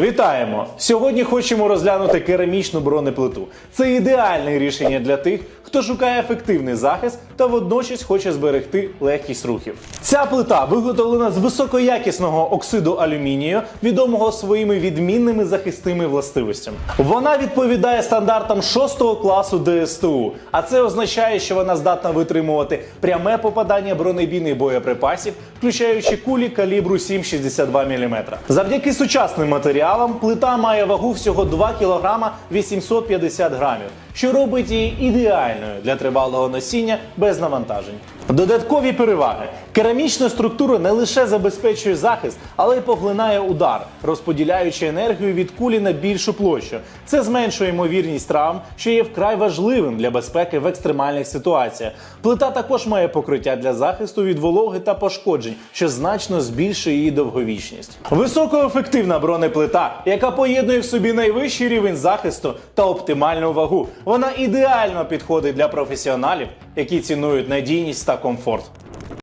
Вітаємо! Сьогодні хочемо розглянути керамічну бронеплиту. Це ідеальне рішення для тих, хто шукає ефективний захист та водночас хоче зберегти легкість рухів. Ця плита виготовлена з високоякісного оксиду алюмінію, відомого своїми відмінними захисними властивостями. Вона відповідає стандартам 6 класу ДСТУ, а це означає, що вона здатна витримувати пряме попадання бронебійних боєприпасів, включаючи кулі калібру 7,62 мм. Завдяки сучасним матеріалам плита має вагу всього 2 кг 850 грамів, що робить її ідеальною для тривалого носіння без навантажень. Додаткові переваги. Керамічна структура не лише забезпечує захист, але й поглинає удар, розподіляючи енергію від кулі на більшу площу. Це зменшує ймовірність травм, що є вкрай важливим для безпеки в екстремальних ситуаціях. Плита також має покриття для захисту від вологи та пошкоджень, що значно збільшує її довговічність. Високоефективна бронеплита, яка поєднує в собі найвищий рівень захисту та оптимальну вагу. Вона ідеально підходить для професіоналів, які цінують надійність та комфорт.